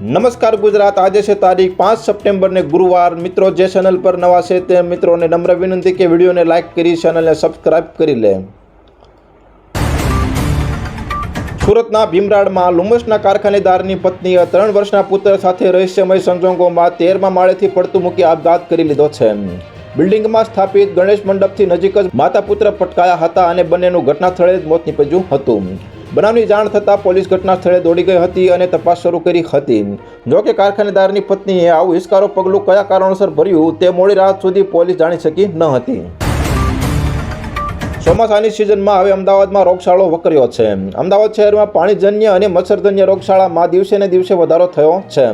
નમસ્કાર ગુજરાત. આજે છે તારીખ પાંચ સપ્ટેમ્બરને ગુરુવાર. મિત્રો, જે ચેનલ પર નવા છે તે મિત્રોને નમ્ર વિનંતી કે વિડીયોને લાઇક કરી ચેનલને સબસ્ક્રાઇબ કરી લે. સુરતના ભીમરાડમાં લુમસના કારખાનેદારની પત્નીએ ત્રણ વર્ષના પુત્ર સાથે રહસ્યમય સંજોગોમાં તેરમા માળેથી પડતું મૂકી આપઘાત કરી લીધો છે. બિલ્ડિંગમાં સ્થાપિત ગણેશ મંડપથી નજીક જ માતા પુત્ર પટકાયા હતા અને બંનેનું ઘટના સ્થળે જ મોત નીપજ્યું હતું. બનાવની જાણ થતાં પોલીસ ઘટના સ્થળે દોડી ગઈ હતી અને તપાસ શરૂ કરી હતી. જો કે કારખાનેદારની પત્નીએ આવું હિસ્કારો પગલું કયા કારણોસર ભર્યું તે મોડી રાત સુધી પોલીસ જાણી શકી ન હતી. ચોમાસાની સિઝનમાં હવે અમદાવાદમાં રોગશાળો વકર્યો છે. અમદાવાદ શહેરમાં પાણીજન્ય અને મચ્છરજન્ય રોગશાળામાં દિવસે ને દિવસે વધારો થયો છે.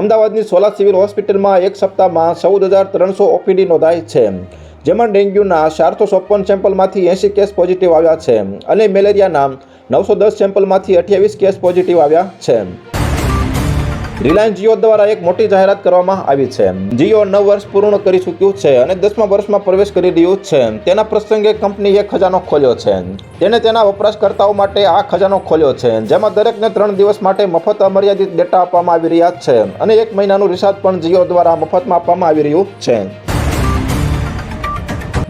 અમદાવાદની સોલા સિવિલ હોસ્પિટલમાં એક સપ્તાહમાં ચૌદ હજાર ત્રણસો ઓપીડી નોંધાઈ છે. જેમાં ડેન્ગ્યુના ચારસો ચોપન સેમ્પલમાંથી એંસી કેસ પોઝિટિવ આવ્યા છે અને મેલેરિયાના નવસો દસ સેમ્પલમાંથી અઠ્યાવીસ કેસ પોઝિટિવ આવ્યા છે. રિલાયન્સ જીઓ દ્વારા એક મોટી જાહેરાત કરવામાં આવી છે. જીઓ નવ વર્ષ પૂર્ણ કરી ચૂક્યું છે અને દસમા વર્ષમાં પ્રવેશ કરી રહ્યું છે. તેના પ્રસંગે કંપનીએ ખજાનો ખોલ્યો છે. તેને તેના વપરાશકર્તાઓ માટે આ ખજાનો ખોલ્યો છે, જેમાં દરેકને ત્રણ દિવસ માટે મફત અમર્યાદિત ડેટા આપવામાં આવી રહ્યા છે અને એક મહિનાનું રિચાર્જ પણ જીઓ દ્વારા મફતમાં આપવામાં આવી રહ્યું છે.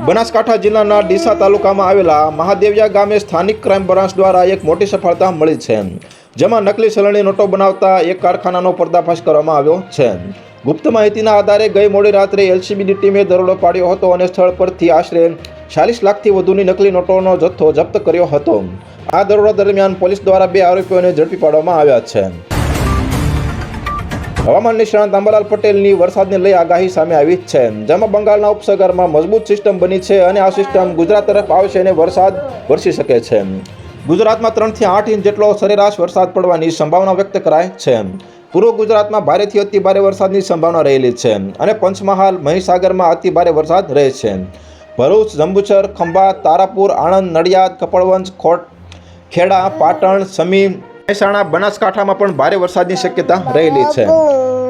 બનાસકાંઠા જિલ્લાના ડીસા તાલુકામાં આવેલા મહાદેવિયા ગામે સ્થાનિક ક્રાઇમ બ્રાન્ચ દ્વારા એક મોટી સફળતા મળી છે. જેમાં નકલી ચલણી નોટો બનાવતા એક કારખાનાનો પર્દાફાશ કરવામાં આવ્યો છે. ગુપ્ત માહિતીના આધારે ગઈ મોડી રાત્રે એલસીબીની ટીમે દરોડો પાડ્યો હતો અને સ્થળ પરથી આશરે ચાલીસ લાખથી વધુની નકલી નોટોનો જથ્થો જપ્ત કર્યો હતો. આ દરોડા દરમિયાન પોલીસ દ્વારા બે આરોપીઓને ઝડપી પાડવામાં આવ્યા છે. હવામાન નિષ્ણાંત અંબાલાલ પટેલની વરસાદને લઈ આગાહી સામે આવી છે. જેમાં બંગાળના ઉપસાગરમાં મજબૂત સિસ્ટમ બની છે અને આ સિસ્ટમ ગુજરાત તરફ આવશે અને વરસાદ વરસી શકે છે. ગુજરાતમાં ત્રણથી આઠ ઇંચ જેટલો સરેરાશ વરસાદ પડવાની સંભાવના વ્યક્ત કરાય છે. પૂર્વ ગુજરાતમાં ભારેથી અતિ ભારે વરસાદની સંભાવના રહેલી છે અને પંચમહાલ, મહીસાગરમાં અતિ ભારે વરસાદ રહે છે. ભરૂચ, જંબુસર ખંભાત તારાપુર, આણંદ, નડિયાદ, કપડવંજ ખોટ ખેડા, પાટણ, સમી, મહેસાણા, બનાસકાંઠામાં પણ ભારે વરસાદની શક્યતા રહેલી છે.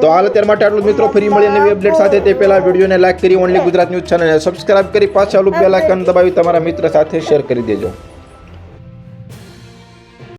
તો હાલ અત્યાર માટે આટલું મિત્રો. ફરી મળીએ નવી અપડેટ સાથે. તે પહેલાં વિડીયોને લાઈક કરી ઓનલી ગુજરાત ન્યૂઝ ચેનલને સબસ્ક્રાઇબ કરી, પાછા આલું બેલ આઇકન દબાવી, તમારા મિત્ર સાથે શેર કરી દેજો.